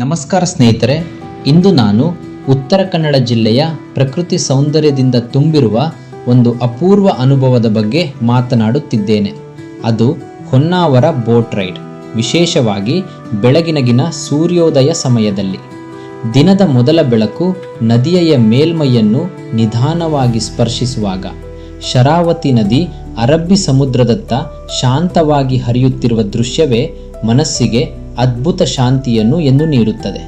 ನಮಸ್ಕಾರ ಸ್ನೇಹಿತರೆ, ಇಂದು ನಾನು ಉತ್ತರ ಕನ್ನಡ ಜಿಲ್ಲೆಯ ಪ್ರಕೃತಿ ಸೌಂದರ್ಯದಿಂದ ತುಂಬಿರುವ ಒಂದು ಅಪೂರ್ವ ಅನುಭವದ ಬಗ್ಗೆ ಮಾತನಾಡುತ್ತಿದ್ದೇನೆ. ಅದು ಹೊನ್ನಾವರ ಬೋಟ್ ರೈಡ್, ವಿಶೇಷವಾಗಿ ಬೆಳಗಿನಗಿನ ಸೂರ್ಯೋದಯ ಸಮಯದಲ್ಲಿ. ದಿನದ ಮೊದಲ ಬೆಳಕು ನದಿಯ ಮೇಲ್ಮೈಯನ್ನು ನಿಧಾನವಾಗಿ ಸ್ಪರ್ಶಿಸುವಾಗ, ಶರಾವತಿ ನದಿ ಅರಬ್ಬಿ ಸಮುದ್ರದತ್ತ ಶಾಂತವಾಗಿ ಹರಿಯುತ್ತಿರುವ ದೃಶ್ಯವೇ ಮನಸ್ಸಿಗೆ ಅದ್ಭುತ ಶಾಂತಿಯನ್ನು ಎಂದು ನೀಡುತ್ತದೆ.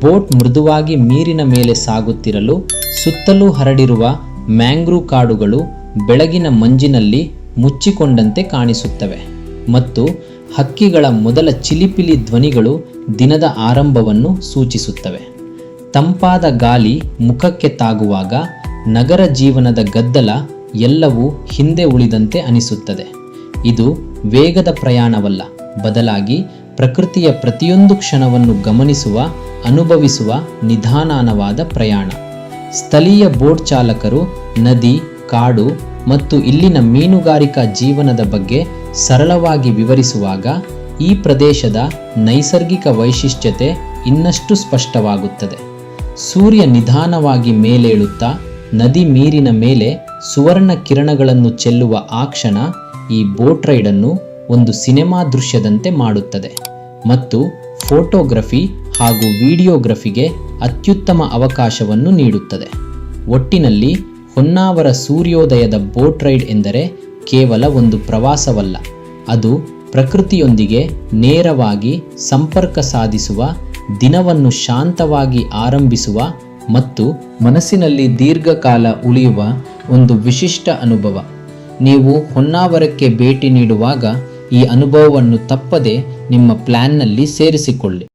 ಬೋಟ್ ಮೃದುವಾಗಿ ನೀರಿನ ಮೇಲೆ ಸಾಗುತ್ತಿರಲು, ಸುತ್ತಲೂ ಹರಡಿರುವ ಮ್ಯಾಂಗ್ರೂ ಕಾಡುಗಳು ಬೆಳಗಿನ ಮಂಜಿನಲ್ಲಿ ಮುಚ್ಚಿಕೊಂಡಂತೆ ಕಾಣಿಸುತ್ತವೆ ಮತ್ತು ಹಕ್ಕಿಗಳ ಮೊದಲ ಚಿಲಿಪಿಲಿ ಧ್ವನಿಗಳು ದಿನದ ಆರಂಭವನ್ನು ಸೂಚಿಸುತ್ತವೆ. ತಂಪಾದ ಗಾಳಿ ಮುಖಕ್ಕೆ ತಾಗುವಾಗ ನಗರ ಜೀವನದ ಗದ್ದಲ ಎಲ್ಲವೂ ಹಿಂದೆ ಉಳಿದಂತೆ ಅನಿಸುತ್ತದೆ. ಇದು ವೇಗದ ಪ್ರಯಾಣವಲ್ಲ, ಬದಲಾಗಿ ಪ್ರಕೃತಿಯ ಪ್ರತಿಯೊಂದು ಕ್ಷಣವನ್ನು ಗಮನಿಸುವ, ಅನುಭವಿಸುವ ನಿಧಾನವಾದ ಪ್ರಯಾಣ. ಸ್ಥಳೀಯ ಬೋಟ್ ಚಾಲಕರು, ನದಿ, ಕಾಡು ಮತ್ತು ಇಲ್ಲಿನ ಮೀನುಗಾರಿಕಾ ಜೀವನದ ಬಗ್ಗೆ ಸರಳವಾಗಿ ವಿವರಿಸುವಾಗ ಈ ಪ್ರದೇಶದ ನೈಸರ್ಗಿಕ ವೈಶಿಷ್ಟ್ಯತೆ ಇನ್ನಷ್ಟು ಸ್ಪಷ್ಟವಾಗುತ್ತದೆ. ಸೂರ್ಯ ನಿಧಾನವಾಗಿ ಮೇಲೇಳುತ್ತಾ, ನದಿ ನೀರಿನ ಮೇಲೆ ಸುವರ್ಣ ಕಿರಣಗಳನ್ನು ಚೆಲ್ಲುವ ಆ ಕ್ಷಣ ಈ ಬೋಟ್ ರೈಡನ್ನು ಒಂದು ಸಿನೆಮಾ ದೃಶ್ಯದಂತೆ ಮಾಡುತ್ತದೆ ಮತ್ತು ಫೋಟೋಗ್ರಫಿ ಹಾಗೂ ವಿಡಿಯೋಗ್ರಫಿಗೆ ಅತ್ಯುತ್ತಮ ಅವಕಾಶವನ್ನು ನೀಡುತ್ತದೆ. ಒಟ್ಟಿನಲ್ಲಿ ಹೊನ್ನಾವರ ಸೂರ್ಯೋದಯದ ಬೋಟ್ ರೈಡ್ ಎಂದರೆ ಕೇವಲ ಒಂದು ಪ್ರವಾಸವಲ್ಲ, ಅದು ಪ್ರಕೃತಿಯೊಂದಿಗೆ ನೇರವಾಗಿ ಸಂಪರ್ಕ ಸಾಧಿಸುವ, ದಿನವನ್ನು ಶಾಂತವಾಗಿ ಆರಂಭಿಸುವ ಮತ್ತು ಮನಸ್ಸಿನಲ್ಲಿ ದೀರ್ಘಕಾಲ ಉಳಿಯುವ ಒಂದು ವಿಶಿಷ್ಟ ಅನುಭವ. ನೀವು ಹೊನ್ನಾವರಕ್ಕೆ ಭೇಟಿ ನೀಡುವಾಗ ಈ ಅನುಭವವನ್ನು ತಪ್ಪದೆ ನಿಮ್ಮ ಪ್ಲ್ಯಾನ್ನಲ್ಲಿ ಸೇರಿಸಿಕೊಳ್ಳಿ.